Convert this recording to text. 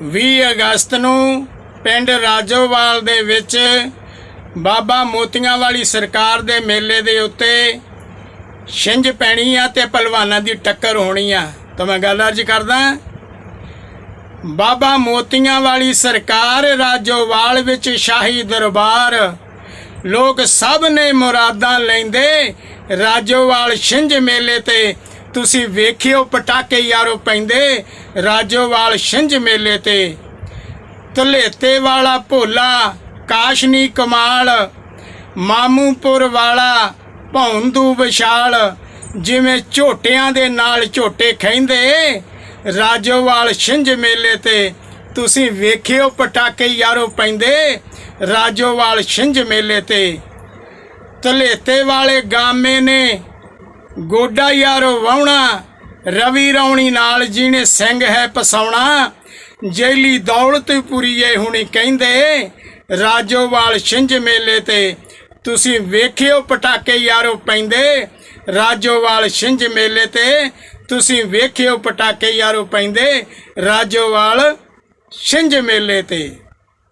20 ਅਗਸਤ ਨੂੰ ਪਿੰਡ ਰਾਜੋਵਾਲ ਦੇ ਵਿੱਚ ਬਾਬਾ ਮੋਤੀਆਂ ਵਾਲੀ ਸਰਕਾਰ ਦੇ ਮੇਲੇ ਦੇ ਉੱਤੇ ਛਿੰਝ ਪੈਣੀ ਆ ਤੇ ਪਹਿਲਵਾਨਾਂ ਦੀ ਟੱਕਰ ਹੋਣੀ ਆ। ਤਾਂ ਮੈਂ ਗੱਲ ਅਰਜ ਕਰਦਾ, ਬਾਬਾ ਮੋਤੀਆਂ ਵਾਲੀ ਸਰਕਾਰ ਰਾਜੋਵਾਲ ਵਿੱਚ ਸ਼ਾਹੀ ਦਰਬਾਰ, ਲੋਕ ਸਭ ਨੇ ਮੁਰਾਦਾਂ ਲੈਂਦੇ ਰਾਜੋਵਾਲ ਛਿੰਝ ਮੇਲੇ ਤੇ ਤੁਸੀਂ ਵੇਖਿਓ ਪਟਾਕੇ ਯਾਰੋ ਪੈਂਦੇ, ਰਾਜੋਵਾਲ ਛਿੰਝ ਮੇਲੇ ਤੇ। ਧਲੇਤੇ ਵਾਲਾ ਭੋਲਾ, ਕਾਸ਼ਨੀ ਕਮਾਲ, ਮਾਮੂਪੁਰ ਵਾਲਾ, ਭੌਂਦੂ ਵਿਸ਼ਾਲ। ਜਿਵੇਂ ਝੋਟਿਆਂ ਦੇ ਨਾਲ ਝੋਟੇ ਖੈਂਦੇ ਰਾਜੋਵਾਲ ਛਿੰਝ ਮੇਲੇ ਤੇ। ਤੁਸੀਂ ਵੇਖਿਓ ਪਟਾਕੇ ਯਾਰੋ ਪੈਂਦੇ, ਰਾਜੋਵਾਲ ਛਿੰਝ ਮੇਲੇ ਤੇ। ਧਲੇਤੇ ਵਾਲੇ ਗਾਮੇ ਨੇ ਗੋਡਾ ਯਾਰੋ ਵਾਉਣਾ, ਰਵੀ ਰੌਣੀ ਨਾਲ ਜਿਹਨੇ ਸਿੰਘ ਹੈ ਪਸਾਉਣਾ। ਜੈਲੀ ਦੌਲਤ ਪੁਰੀਏ ਹੁਣੀ ਕਹਿੰਦੇ, ਰਾਜੋਵਾਲ ਛਿੰਝ ਮੇਲੇ ਤੇ। ਤੁਸੀਂ ਵੇਖਿਓ ਪਟਾਕੇ ਯਾਰੋ ਪੈਂਦੇ, ਰਾਜੋਵਾਲ ਛਿੰਝ ਮੇਲੇ ਤੇ। ਤੁਸੀਂ ਵੇਖਿਓ ਪਟਾਕੇ ਯਾਰੋ ਪੈਂਦੇ, ਰਾਜੋਵਾਲ ਛਿੰਝ ਮੇਲੇ ਤੇ।